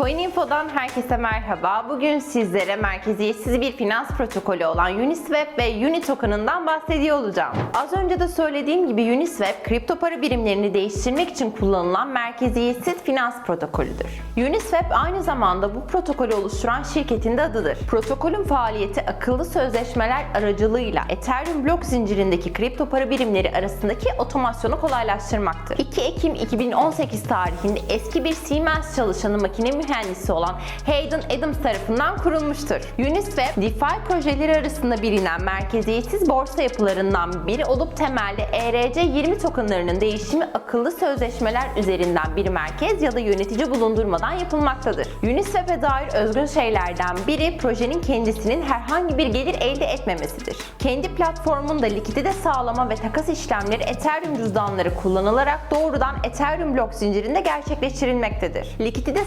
Coininfo'dan herkese merhaba. Bugün sizlere merkeziyetsiz bir finans protokolü olan Uniswap ve Unitoken'ından bahsediyor olacağım. Az önce de söylediğim gibi Uniswap, kripto para birimlerini değiştirmek için kullanılan merkeziyetsiz finans protokolüdür. Uniswap aynı zamanda bu protokolü oluşturan şirketin de adıdır. Protokolün faaliyeti akıllı sözleşmeler aracılığıyla Ethereum blok zincirindeki kripto para birimleri arasındaki otomasyonu kolaylaştırmaktır. 2 Ekim 2018 tarihinde eski bir Siemens çalışanı makine mühendisi olan Hayden Adams tarafından kurulmuştur. Uniswap, DeFi projeleri arasında bilinen merkeziyetsiz borsa yapılarından biri olup temelde ERC20 tokenlarının değişimi akıllı sözleşmeler üzerinden bir merkez ya da yönetici bulundurmadan yapılmaktadır. Uniswap'e dair özgün şeylerden biri projenin kendisinin herhangi bir gelir elde etmemesidir. Kendi platformunda likidite sağlama ve takas işlemleri Ethereum cüzdanları kullanılarak doğrudan Ethereum blok zincirinde gerçekleştirilmektedir. Likidite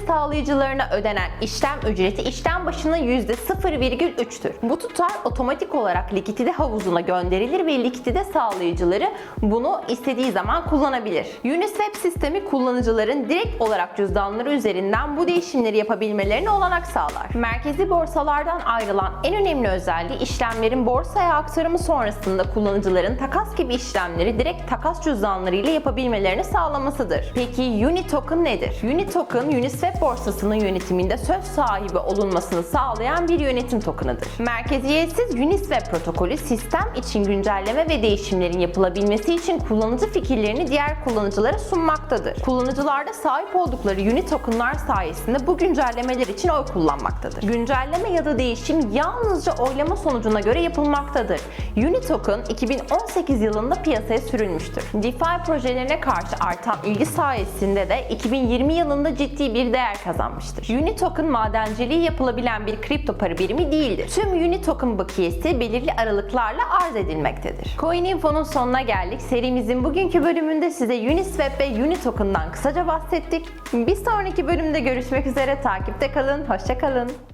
sağlayıcılarına ödenen işlem ücreti işlem başına %0,3'tür. Bu tutar otomatik olarak likidite havuzuna gönderilir ve likidite sağlayıcıları bunu istediği zaman kullanabilir. Uniswap sistemi kullanıcıların direkt olarak cüzdanları üzerinden bu değişimleri yapabilmelerine olanak sağlar. Merkezi borsalardan ayrılan en önemli özelliği işlemlerin borsaya aktarımı sonrasında kullanıcıların takas gibi işlemleri direkt takas cüzdanları ile yapabilmelerini sağlamasıdır. Peki Unitoken nedir? Unitoken, Uniswap borsasının yönetiminde söz sahibi olunmasını sağlayan bir yönetim tokenıdır. Merkeziyetsiz Uniswap protokolü sistem için güncelleme ve değişimlerin yapılabilmesi için kullanıcı fikirlerini diğer kullanıcılara sunmaktadır. Kullanıcılar da sahip oldukları Unitoken'lar sayesinde bu güncellemeler için oy kullanmaktadır. Güncelleme ya da değişim yalnızca oylama sonucuna göre yapılmaktadır. Unitoken 2018 yılında piyasaya sürülmüştür. DeFi projelerine karşı artan ilgi sayesinde de 2020 yılında ciddi bir değer kazanmıştır. Unitoken madenciliği yapılabilen bir kripto para birimi değildir. Tüm Unitoken bakiyesi belirli aralıklarla arz edilmektedir. Coininfo'nun sonuna geldik. Serimizin bugünkü bölümünde size Uniswap ve Unitoken'dan kısaca bahsettik. Bir sonraki bölümde görüşmek üzere. Takipte kalın. Hoşça kalın.